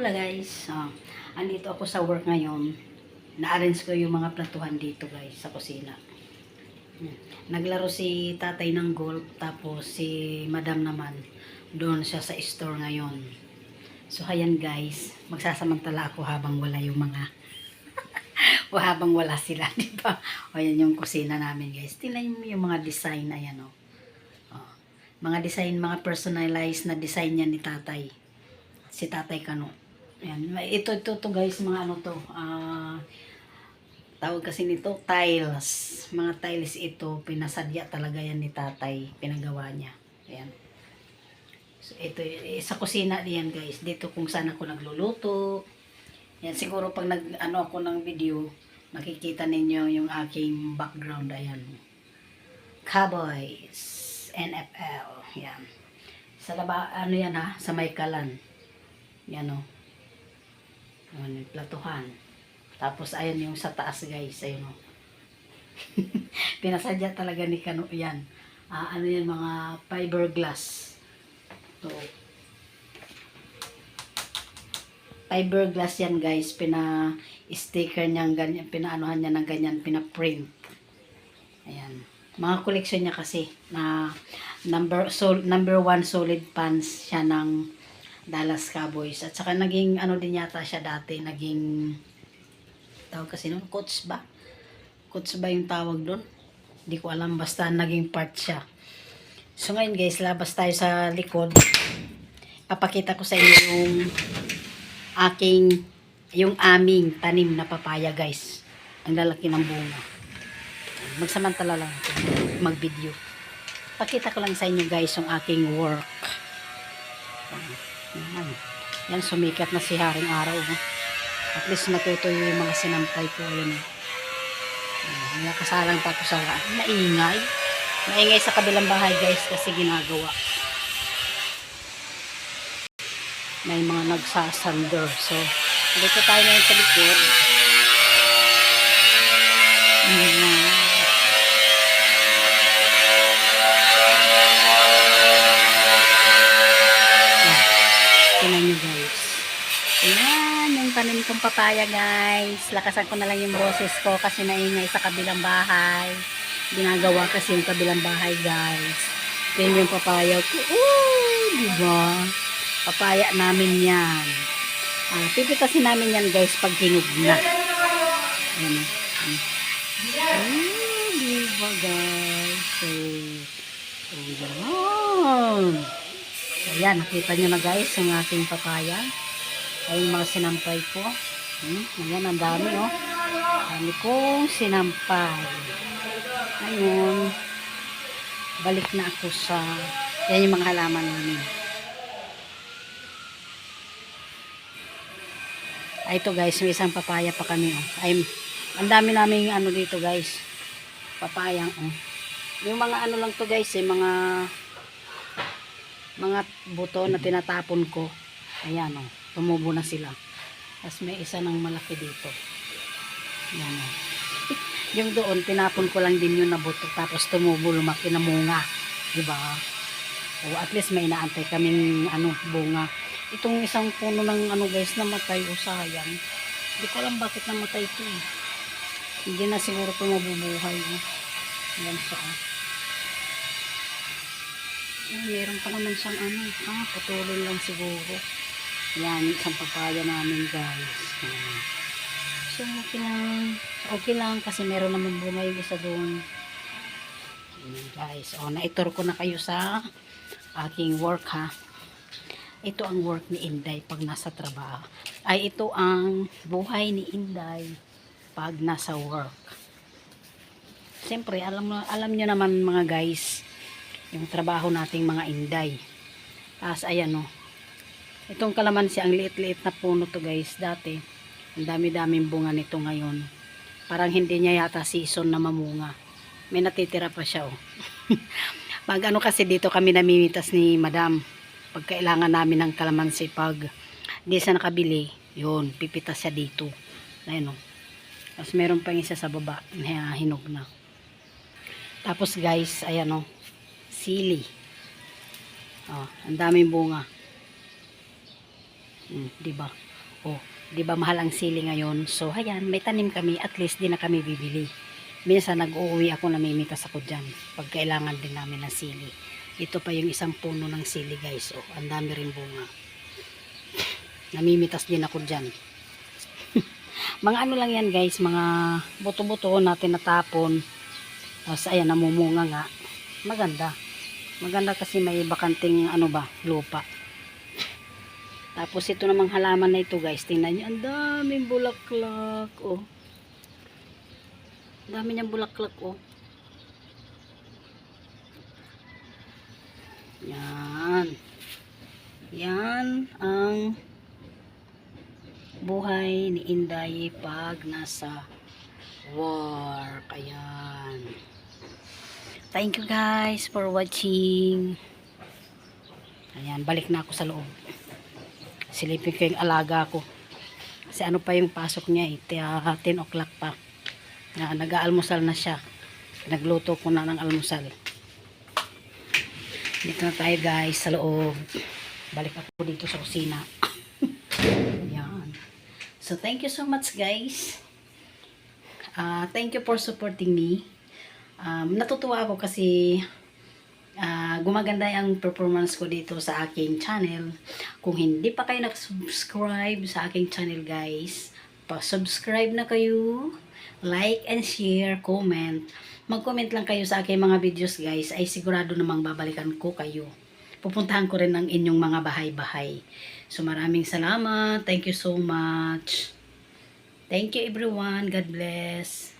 Hola guys. Ah, andito ako sa work ngayon. Na-arrange ko yung mga platuhan dito guys sa kusina. Hmm. Naglaro si tatay ng golf tapos si madam naman doon siya sa store ngayon. So ayan guys, magsasamantala ako habang wala yung mga o habang wala sila, di ba? O yan yung kusina namin guys. Tingnan mo yung mga design, ayan o. Oh. Mga design, mga personalized na design yan ni tatay. Si tatay Kano. Ayan. Ito, ito, to guys, mga ano to. Ah, tawag kasi nito, tiles. Mga tiles ito, pinasadya talaga yan ni tatay. Pinagawa niya. Ayan. So, ito, eh, sa kusina diyan guys. Dito kung saan ako nagluluto. Yan, siguro pag nag, ano ako ng video, makikita ninyo yung aking background. Ayan. Cowboys. NFL. Yan. Sa laba, ano yan ha? Sa may kalan. Yan o. Yan, yung platuhan. Tapos, ayan yung sa taas guys. Ayun o. Pinasadya talaga ni Kano yan. Ah, ano yan, mga fiberglass. To. Fiberglass yan guys. Pina-sticker niyan ganyan. Pinaanuhan niya ng ganyan. Pina-print. Ayan. Mga koleksyon niya kasi na number sol, number one solid pants siya ng Dallas Cowboys. At saka naging ano din yata siya dati. Naging tawag kasi nun, coach ba? Coach ba yung tawag doon? Hindi ko alam. Basta naging part siya. So ngayon guys, labas tayo sa likod. Papakita ko sa inyo yung aking, yung aming tanim na papaya guys. Ang lalaki ng bunga. Magsamantala lang ako mag-video. Pakita ko lang sa inyo guys yung aking work. Yan. Yan, sumikat na si Haring Araw. oh. At least natutuyo yung mga sinampay ko. Yan. Yan, nakasalang pa ako sa maingay. Maingay sa kabilang bahay guys kasi ginagawa. May mga nagsasander. So, dito tayo ngayon sa likod. Ayan. Tingnan nyo guys. Ayan, yung tanim kong papaya guys. Lakasan ko na lang yung boses ko kasi naingay sa kabilang bahay. Ginagawa kasi yung kabilang bahay guys. Tingnan yung papaya ko. Ooh, diba? Papaya namin yan. Ah, pipitasin namin yan guys pag hinog na. Ayan. Oh, diba guys? So, yan. Ayan, nakita nyo na guys ang ating papaya. Ay mga sinampay ko. Hmm, ayan, ang dami oh. Dami kong sinampay. Ngayon, balik na ako sa, yan yung mga halaman namin. Ay, ito guys, may isang papaya pa kami oh. Ay, ang dami namin ano dito guys. Papayang oh. Yung mga ano lang to guys, eh, mga mga buto na tinatapon ko. Ayan o, tumubo na sila. Tapos may isa ng malaki dito. Ayan o. yung doon, tinapon ko lang din yun na buto. Tapos tumubo, lumaki na munga. Diba? O at least may inaantay kaming ano, bunga. Itong isang puno ng ano guys, namatay o sayang. Hindi ko alam bakit namatay ito eh. Hindi na siguro ito mabubuhay. Eh. Ayan siya. Oh. Ay, meron pa naman siyang ano, ah, putulin lang siguro. Yan, isang papaya namin guys. So, okay lang. Okay lang kasi meron naman bunga yung isa doon. Ayan, guys. O, naitur ko na kayo sa aking work ha. Ito ang work ni Inday pag nasa trabaho. Ay, ito ang buhay ni Inday pag nasa work. Siyempre, alam, alam nyo naman mga guys, yung trabaho nating mga inday. Tapos ayan o. Itong kalamansi, ang liit-liit na puno to guys. Dati, ang dami-daming bunga nito ngayon. Parang hindi niya yata season na mamunga. May natitira pa siya o. pag ano kasi dito kami namimitas ni madam. Pag kailangan namin ng kalamansi, pag di sa nakabili, yun, pipitas siya dito. Ayan o. Tapos meron pang isa sa baba na hinog na. Tapos guys, ayan o sili. Oh, ang daming bunga. Hmm, 'di ba? Oh, 'di ba mahal ang sili ngayon? So, hayan, may tanim kami, at least di na kami bibili. Minsan nag-uuwi ako, namimitas ako diyan pag kailangan din namin ng sili. Ito pa yung isang puno ng sili, guys. Oh, ang dami rin bunga. Namimitas din ako diyan. mga ano lang yan, guys, mga buto-buto natin natapon. Tapos ayan, namumunga nga. Maganda. Maganda kasi may bakanting ano ba, lupa. Tapos ito namang halaman na ito guys, tingnan nyo, ang daming bulaklak, oh. Ang dami niyang bulaklak, oh. Yan. Yan ang buhay ni Inday pag nasa war. Ayan. Thank you guys for watching. Ayan, balik na ako sa loob. Silipin ko yung alaga ko. Kasi ano pa yung pasok niya eh. Tia- 10 o'clock pa. Na, nag-aalmusal na siya. Nagluto ko na ng almusal. Dito na tayo guys sa loob. Balik ako dito sa kusina. Ayan. So thank you so much guys. Ah, thank you for supporting me. Um, natutuwa ako kasi gumaganda ang performance ko dito sa aking channel. Kung hindi pa kayo nag-subscribe sa aking channel guys, pa-subscribe na kayo, like and share, comment. Mag-comment lang kayo sa aking mga videos guys, ay sigurado namang babalikan ko kayo. Pupuntahan ko rin ang inyong mga bahay-bahay. So maraming salamat. Thank you so much. Thank you everyone. God bless.